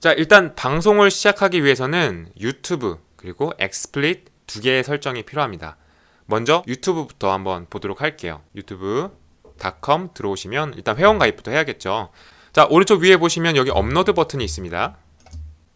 자, 일단 방송을 시작하기 위해서는 유튜브 그리고 엑스플릿 두 개의 설정이 필요합니다. 먼저 유튜브부터 한번 보도록 할게요. 유튜브.com 들어오시면 일단 회원 가입부터 해야겠죠. 자, 오른쪽 위에 보시면 여기 업로드 버튼이 있습니다.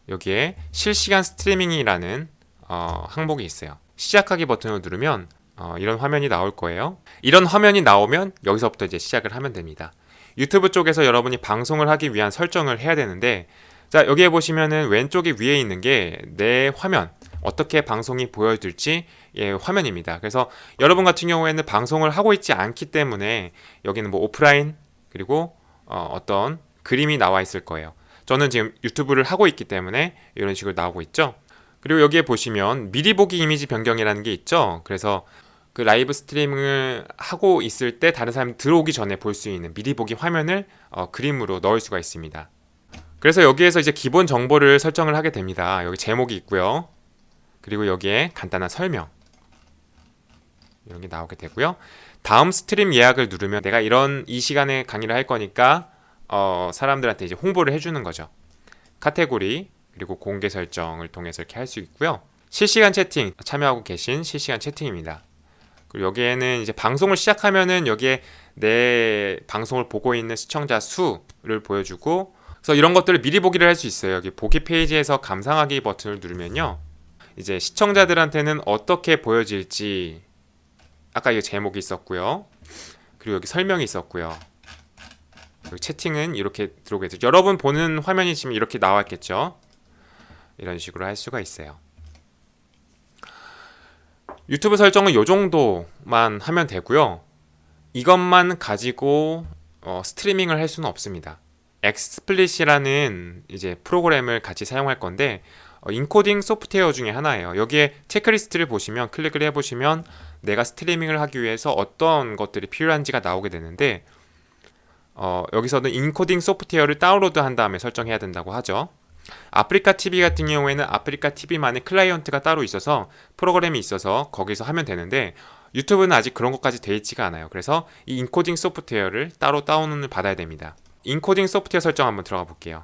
여기에 실시간 스트리밍이라는 어, 항목이 있어요. 시작하기 버튼을 누르면 어, 이런 화면이 나올 거예요. 이런 화면이 나오면 여기서부터 이제 시작을 하면 됩니다. 유튜브 쪽에서 여러분이 방송을 하기 위한 설정을 해야 되는데 자 여기에 보시면은 왼쪽에 위에 있는 게 내 화면 어떻게 방송이 보여질지 예, 화면입니다. 그래서 여러분 같은 경우에는 방송을 하고 있지 않기 때문에 여기는 뭐 오프라인 그리고 어, 어떤 그림이 나와 있을 거예요. 저는 지금 유튜브를 하고 있기 때문에 이런 식으로 나오고 있죠. 그리고 여기에 보시면 미리 보기 이미지 변경이라는 게 있죠. 그래서 그 라이브 스트리밍을 하고 있을 때 다른 사람이 들어오기 전에 볼 수 있는 미리 보기 화면을 어, 그림으로 넣을 수가 있습니다. 그래서 여기에서 이제 기본 정보를 설정을 하게 됩니다. 여기 제목이 있고요. 그리고 여기에 간단한 설명 이런 게 나오게 되고요. 다음 스트림 예약을 누르면 내가 이런 이 시간에 강의를 할 거니까 어, 사람들한테 이제 홍보를 해주는 거죠. 카테고리 그리고 공개 설정을 통해서 이렇게 할 수 있고요. 실시간 채팅 참여하고 계신 실시간 채팅입니다. 그리고 여기에는 이제 방송을 시작하면은 여기에 내 방송을 보고 있는 시청자 수를 보여주고 그래서 이런 것들을 미리 보기를 할 수 있어요. 여기 보기 페이지에서 감상하기 버튼을 누르면요. 이제 시청자들한테는 어떻게 보여질지 아까 이 제목이 있었고요. 그리고 여기 설명이 있었고요. 여기 채팅은 이렇게 들어오게 되죠. 여러분 보는 화면이 지금 이렇게 나왔겠죠. 이런 식으로 할 수가 있어요. 유튜브 설정은 이 정도만 하면 되고요. 이것만 가지고 어, 스트리밍을 할 수는 없습니다. 엑스플릿이라는 이제 프로그램을 같이 사용할 건데 어, 인코딩 소프트웨어 중에 하나예요. 여기에 체크리스트를 보시면 클릭을 해보시면 내가 스트리밍을 하기 위해서 어떤 것들이 필요한지가 나오게 되는데 어, 여기서는 인코딩 소프트웨어를 다운로드 한 다음에 설정해야 된다고 하죠. 아프리카 TV 같은 경우에는 아프리카 TV만의 클라이언트가 따로 있어서 프로그램이 있어서 거기서 하면 되는데 유튜브는 아직 그런 것까지 돼 있지가 않아요. 그래서 이 인코딩 소프트웨어를 따로 다운을 받아야 됩니다. 인코딩 소프트웨어 설정 한번 들어가 볼게요.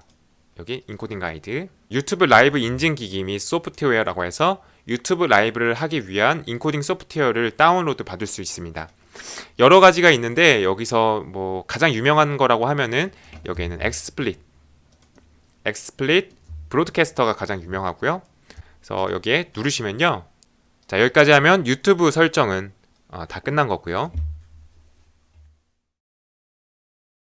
여기 인코딩 가이드 유튜브 라이브 인증 기기 및 소프트웨어라고 해서 유튜브 라이브를 하기 위한 인코딩 소프트웨어를 다운로드 받을 수 있습니다. 여러 가지가 있는데 여기서 뭐 가장 유명한 거라고 하면은 여기에는 엑스플릿 엑스플릿 브로드캐스터가 가장 유명하고요. 그래서 여기에 누르시면요. 자 여기까지 하면 유튜브 설정은 어, 다 끝난 거고요.